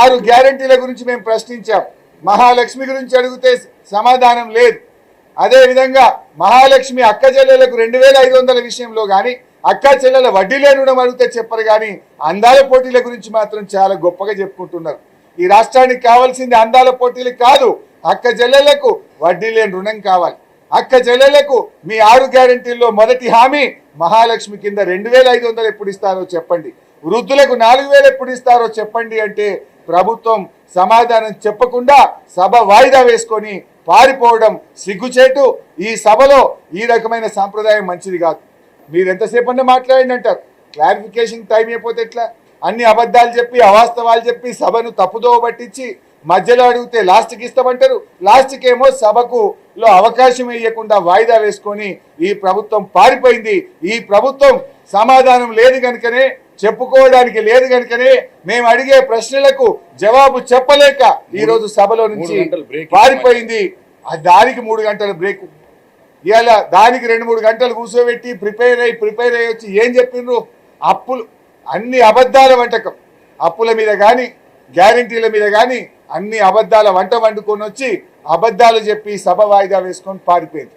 ఆరు గ్యారంటీల గురించి మేము ప్రశ్నించాం. మహాలక్ష్మి గురించి అడిగితే సమాధానం లేదు. అదేవిధంగా మహాలక్ష్మి అక్క చెల్లెలకు రెండు వేల ఐదు వందల విషయంలో కానీ అక్క చెల్లెల వడ్డీ లేని రుణం అడిగితే చెప్పరు కానీ అందాల పోటీల గురించి మాత్రం చాలా గొప్పగా చెప్పుకుంటున్నారు. ఈ రాష్ట్రానికి కావాల్సింది అందాల పోటీలు కాదు అక్క చెల్లెలకు వడ్డీ లేని రుణం కావాలి. అక్క చెల్లెలకు మీ ఆరు గ్యారంటీల్లో మొదటి హామీ మహాలక్ష్మి కింద రెండు వేల ఐదు వందలు ఎప్పుడు ఇస్తారో చెప్పండి. వృద్ధులకు నాలుగు వేలు ఎప్పుడు ఇస్తారో చెప్పండి అంటే ప్రభుత్వం సమాధానం చెప్పకుండా సభ వాయిదా వేసుకొని పారిపోవడం సిగ్గుచేటు. ఈ సభలో ఈ రకమైన సాంప్రదాయం మంచిది కాదు. మీరు ఎంతసేపు అన్నా మాట్లాడండి అంటారు. క్లారిఫికేషన్ టైం అయిపోతే ఎట్లా? అన్ని అబద్ధాలు చెప్పి అవాస్తవాలు చెప్పి సభను తప్పుదోవ పట్టించి మధ్యలో అడిగితే లాస్ట్కి ఇస్తామంటారు. లాస్ట్కి ఏమో సభకు లో అవకాశం ఇవ్వకుండా వాయిదా వేసుకొని ఈ ప్రభుత్వం పారిపోయింది. ఈ ప్రభుత్వం సమాధానం లేదు కనుకనే చెప్పుకోవడానికి లేదు కనుకనే మేము అడిగే ప్రశ్నలకు జవాబు చెప్పలేక ఈ రోజు సభలో నుంచి పారిపోయింది దానికి మూడు గంటల బ్రేక్ ఇవాళ దానికి రెండు మూడు గంటలు కూర్చోబెట్టి ప్రిపేర్ అయ్యి ప్రిపేర్ అయ్యి వచ్చి ఏం చెప్పిండ్రు అప్పులు అన్ని అబద్ధాల వంటకం. అప్పుల మీద కానీ గ్యారంటీల మీద కానీ అన్ని అబద్ధాల వంట వండుకొని వచ్చి అబద్ధాలు చెప్పి సభ వాయిదా వేసుకొని పారిపోయింది.